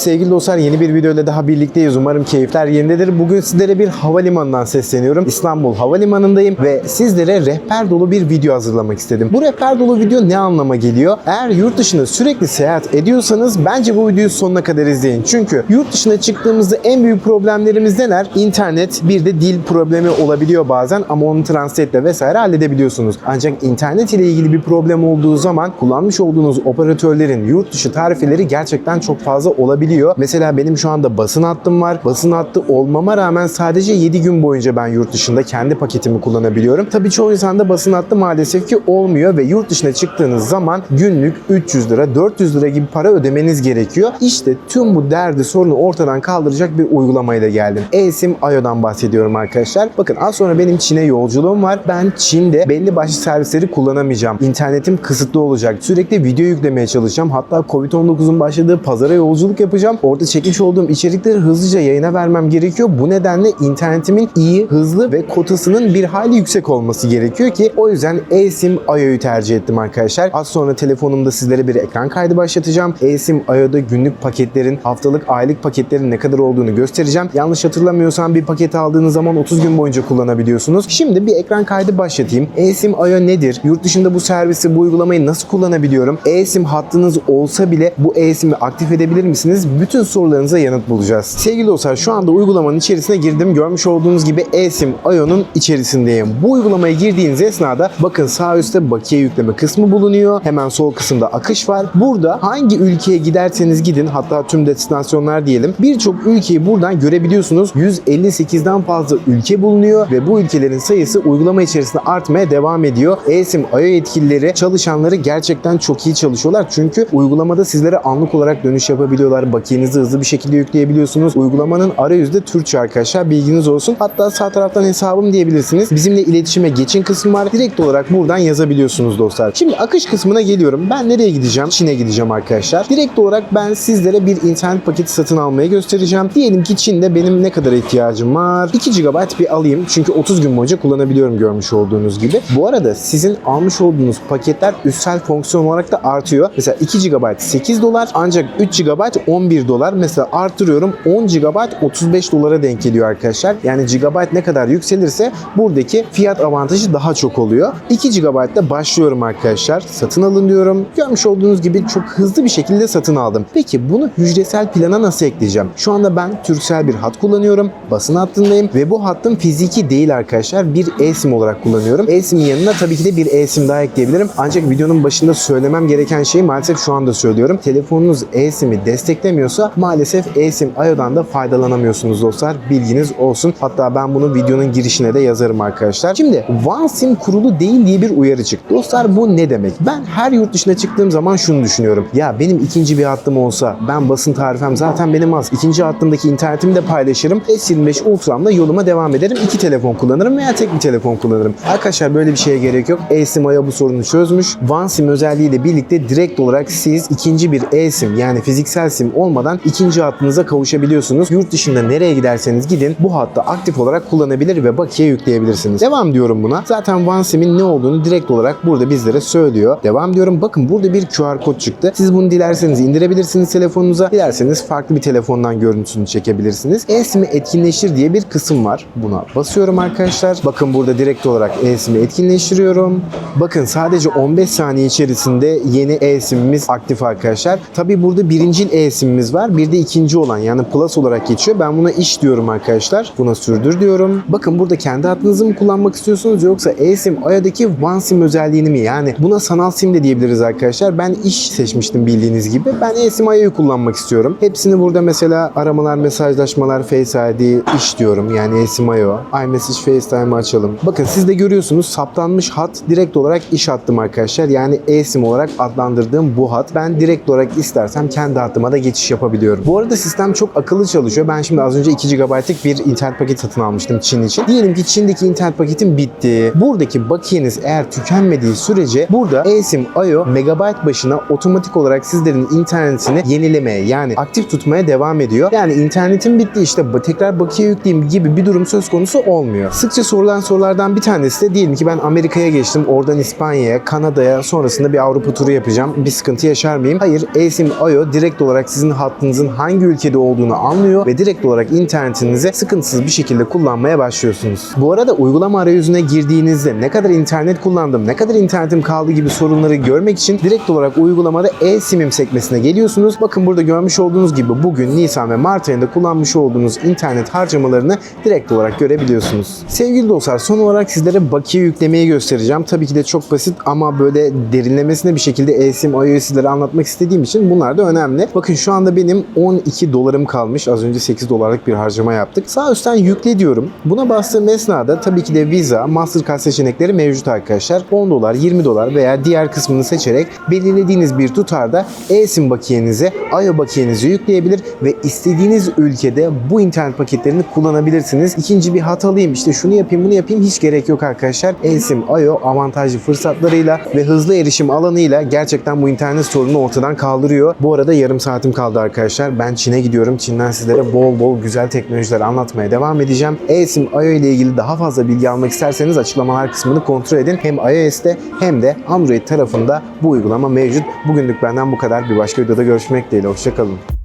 Sevgili dostlar yeni bir videoyla daha birlikteyiz. Umarım keyifler yerindedir. Bugün sizlere bir havalimanından sesleniyorum. İstanbul Havalimanı'ndayım ve sizlere rehber dolu bir video hazırlamak istedim. Bu rehber dolu video ne anlama geliyor? Eğer yurt dışında sürekli seyahat ediyorsanız bence bu videoyu sonuna kadar izleyin. Çünkü yurt dışına çıktığımızda en büyük problemlerimiz neler? İnternet bir de dil problemi olabiliyor bazen ama onu translate'le vesaire halledebiliyorsunuz. Ancak internet ile ilgili bir problem olduğu zaman kullanmış olduğunuz operatörlerin yurt dışı tarifeleri gerçekten çok fazla olabiliyor. Mesela benim şu anda basın hattım var. Basın hattı olmama rağmen sadece 7 gün boyunca ben yurt dışında kendi paketimi kullanabiliyorum. Tabii çoğu insanda basın hattı maalesef ki olmuyor ve yurt dışına çıktığınız zaman günlük 300 lira, 400 lira gibi para ödemeniz gerekiyor. İşte tüm bu derdi sorunu ortadan kaldıracak bir uygulamayla geldim. eSIM IO'dan bahsediyorum arkadaşlar. Bakın az sonra benim Çin'e yolculuğum var. Ben Çin'de belli başlı servisleri kullanamayacağım. İnternetim kısıtlı olacak. Sürekli video yüklemeye çalışacağım. Hatta Covid-19'un başladığı pazara yolculuk yapacağım. Orada çekmiş olduğum içerikleri hızlıca yayına vermem gerekiyor. Bu nedenle internetimin iyi, hızlı ve kotasının bir hali yüksek olması gerekiyor ki o yüzden eSIM IO'yu tercih ettim arkadaşlar. Az sonra telefonumda sizlere bir ekran kaydı başlatacağım. eSIM IO'da günlük paketlerin, haftalık, aylık paketlerin ne kadar olduğunu göstereceğim. Yanlış hatırlamıyorsam bir paket aldığınız zaman 30 gün boyunca kullanabiliyorsunuz. Şimdi bir ekran kaydı başlatayım. eSIM IO nedir? Yurt dışında bu servisi, bu uygulamayı nasıl kullanabiliyorum? eSIM hattınız olsa bile bu eSIM'i aktif edebilir misiniz? Bütün sorularınıza yanıt bulacağız. Sevgili dostlar şu anda uygulamanın içerisine girdim. Görmüş olduğunuz gibi eSIM IO'nun içerisindeyim. Bu uygulamaya girdiğiniz esnada bakın sağ üstte bakiye yükleme kısmı bulunuyor. Hemen sol kısımda akış var. Burada hangi ülkeye giderseniz gidin hatta tüm destinasyonlar diyelim birçok ülkeyi buradan görebiliyorsunuz. 158'den fazla ülke bulunuyor ve bu ülkelerin sayısı uygulama içerisinde artmaya devam ediyor. eSIM IO yetkilileri çalışanları gerçekten çok iyi çalışıyorlar. Çünkü uygulamada sizlere anlık olarak dönüş yapabiliyorlar. Bakiyenizi hızlı bir şekilde yükleyebiliyorsunuz. Uygulamanın arayüzü de Türkçe arkadaşlar. Bilginiz olsun. Hatta sağ taraftan hesabım diyebilirsiniz. Bizimle iletişime geçin kısmı var. Direkt olarak buradan yazabiliyorsunuz dostlar. Şimdi akış kısmına geliyorum. Ben nereye gideceğim? Çin'e gideceğim arkadaşlar. Direkt olarak ben sizlere bir internet paketi satın almayı göstereceğim. Diyelim ki Çin'de benim ne kadar ihtiyacım var? 2 GB bir alayım. Çünkü 30 gün boyunca kullanabiliyorum görmüş olduğunuz gibi. Bu arada sizin almış olduğunuz paketler üstsel fonksiyon olarak da artıyor. Mesela 2 GB 8 dolar ancak 3 GB 11 dolar. Mesela arttırıyorum 10 GB 35 dolara denk geliyor arkadaşlar. Yani GB ne kadar yükselirse buradaki fiyat avantajı daha çok oluyor. 2 GB'da başlıyorum arkadaşlar. Satın alın diyorum. Görmüş olduğunuz gibi çok hızlı bir şekilde satın aldım. Peki bunu hücresel plana nasıl ekleyeceğim? Şu anda ben Turkcell bir hat kullanıyorum. Basın hattındayım ve bu hattım fiziki değil arkadaşlar. Bir eSIM olarak kullanıyorum. eSIM'in yanına tabii ki de bir eSIM daha ekleyebilirim. Ancak videonun başında söylemem gereken şeyi maalesef şu anda söylüyorum. Telefonunuz eSIM'i desteklemiyorsa maalesef eSIM IO'dan da faydalanamıyorsunuz dostlar. Bilginiz olsun. Hatta ben bunu videonun girişine de yazarım arkadaşlar. Şimdi OneSIM kurulu değil diye bir uyarı çıktı. Dostlar bu ne demek? Ben her yurt dışına çıktığım zaman şunu düşünüyorum. Ya benim ikinci bir hattım olsa ben basın tarifem zaten benim az. İkinci hattımdaki internetimi de paylaşırım. S25 Ultra'mla yoluma devam ederim. İki telefon kullanırım veya tek bir telefon kullanırım. Arkadaşlar böyle bir şeye gerek yok. eSIM IO bu sorunu çözmüş. OneSIM özelliğiyle birlikte direkt olarak siz ikinci bir eSIM yani fiziksel SIM olmadan ikinci hattınıza kavuşabiliyorsunuz. Yurt dışında nereye giderseniz gidin bu hatta aktif olarak kullanabilir ve bakiye yükleyebilirsiniz. Devam diyorum buna. Zaten OneSIM'in ne olduğunu direkt olarak burada bizlere söylüyor. Devam diyorum. Bakın burada bir QR kod çıktı. Siz bunu dilerseniz indirebilirsiniz telefonunuza. Dilerseniz farklı bir telefondan görüntüsünü çekebilirsiniz. eSIM'i etkinleştir diye bir kısım var. Buna basıyorum arkadaşlar. Bakın burada direkt olarak eSIM'i etkinleştiriyorum. Bakın sadece 15 saniye içerisinde yeni eSIM'imiz aktif arkadaşlar. Tabi burada birincil eSIM'imiz var. Bir de ikinci olan yani Plus olarak geçiyor. Ben buna iş diyorum arkadaşlar. Buna sürdür diyorum. Bakın burada kendi adınızı mı kullanmak istiyorsunuz yoksa eSIM IO'daki OneSIM özelliğini mi? Yani buna sanal SIM de diyebiliriz arkadaşlar. Ben iş seçmiştim bildiğiniz gibi. Ben eSIM IO'yu kullanmak istiyorum. Hepsini burada mesela aramalar, mesajlaşmalar, Face ID, iş diyorum. Yani eSIM IO. iMessage, FaceTime açalım. Bakın siz de görüyorsunuz saptanmış hat direkt olarak iş hattım arkadaşlar. Yani eSIM olarak adlandırdığım bu hat. Ben direkt olarak istersem kendi hatıma da geçiş yapabiliyorum. Bu arada sistem çok akıllı çalışıyor. Ben şimdi az önce 2 GB'lık bir internet paketi satın almıştım Çin için. Diyelim ki Çin'deki internet paketim bitti. Buradaki bakiyeniz eğer tükenmediği sürece burada eSIM IO megabayt başına otomatik olarak sizlerin internetini yenilemeye yani aktif tutmaya devam ediyor. Yani internetim bitti işte tekrar bakiye yükleyeyim gibi bir durum söz konusu olmuyor. Sıkça sorulan sorulardan bir tanesi de diyelim ki ben Amerika'ya geçtim. Oradan İspanya'ya, Kanada'ya sonrasında bir Avrupa turu yapacağım. Bir sıkıntı yaşar mıyım? Hayır. eSIM IO direkt olarak sizin sizin hattınızın hangi ülkede olduğunu anlıyor ve direkt olarak internetinizi sıkıntısız bir şekilde kullanmaya başlıyorsunuz. Bu arada uygulama arayüzüne girdiğinizde ne kadar internet kullandım, ne kadar internetim kaldı gibi sorunları görmek için direkt olarak uygulamada e-simim sekmesine geliyorsunuz. Bakın burada görmüş olduğunuz gibi bugün Nisan ve Mart ayında kullanmış olduğunuz internet harcamalarını direkt olarak görebiliyorsunuz. Sevgili dostlar son olarak sizlere bakiye yüklemeyi göstereceğim. Tabii ki de çok basit ama böyle derinlemesine bir şekilde eSIM, sizlere anlatmak istediğim için bunlar da önemli. Bakın şu anda benim 12 dolarım kalmış. Az önce 8 dolarlık bir harcama yaptık. Sağ üstten yükle diyorum. Buna bastığım esnada tabii ki de Visa, Mastercard seçenekleri mevcut arkadaşlar. 10 dolar, 20 dolar veya diğer kısmını seçerek belirlediğiniz bir tutarda eSIM bakiyenizi, IO bakiyenizi yükleyebilir ve istediğiniz ülkede bu internet paketlerini kullanabilirsiniz. İkinci bir hatalıyım işte şunu yapayım bunu yapayım hiç gerek yok arkadaşlar. eSIM IO avantajlı fırsatlarıyla ve hızlı erişim alanıyla gerçekten bu internet sorununu ortadan kaldırıyor. Bu arada yarım saatim kaldı arkadaşlar. Ben Çin'e gidiyorum. Çin'den sizlere bol bol güzel teknolojiler anlatmaya devam edeceğim. eSIM IO ile ilgili daha fazla bilgi almak isterseniz açıklamalar kısmını kontrol edin. Hem iOS'te hem de Android tarafında bu uygulama mevcut. Bugünlük benden bu kadar. Bir başka videoda görüşmek dileğiyle. Hoşçakalın.